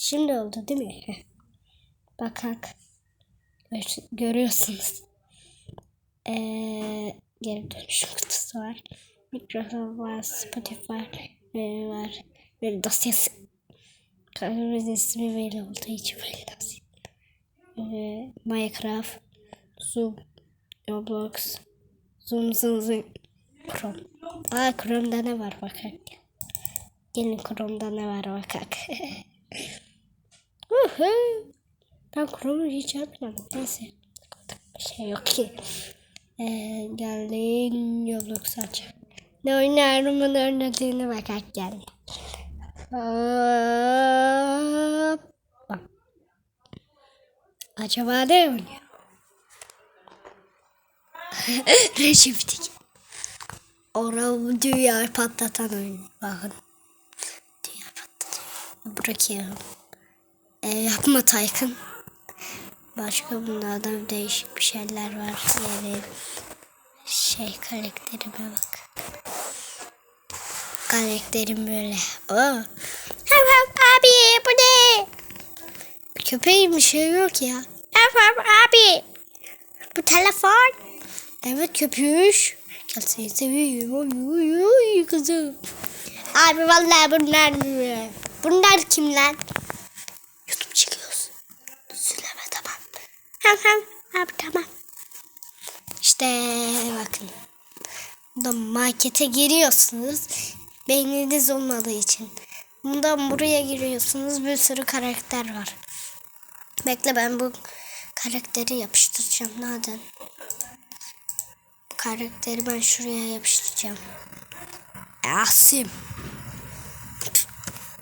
Şimdi oldu değil mi? Bakak. Gör- Görüyorsunuz. Ee, geri dönüşüm kutusu var. Microsoft var, Spotify e, var. Böyle dosyası. Kanalımızın ismi böyle olduğu için böyle dosya. Ee, Minecraft, Zoom, Roblox, Zoom, Zoom, Zoom, Chrome. Aa Chrome'da ne var bakak. Gelin Chrome'da ne var bakak. Ben Chrome'u hiç yapmadım. Neyse. Bir şey yok ki. Ee, geldim Roblox aç. Ne oynarım bunu oynadığına bakak geldi. Hop. Bak. Acaba ne oynuyor? Reşiftik. Orada dünya patlatan oyun. Bakın. Dünya patlatıyor. Bırakıyorum. E, yapma Taykın. Başka bunlardan değişik bir şeyler var. Yani şey karakterime bak. Karakterim böyle. Oo. Hem hem abi bu ne? Köpeğin bir şey yok ya. Hem hem abi. Bu telefon. Evet köpüş. Gel seni seviyorum. Oy, oy, oy, kızım. Abi vallahi bunlar Bunlar kim lan? Hem hem abi tamam. İşte bakın. Burada markete giriyorsunuz. Beyniniz olmadığı için. Bundan buraya giriyorsunuz. Bir sürü karakter var. Bekle ben bu karakteri yapıştıracağım. Nereden? Bu karakteri ben şuraya yapıştıracağım. Asim.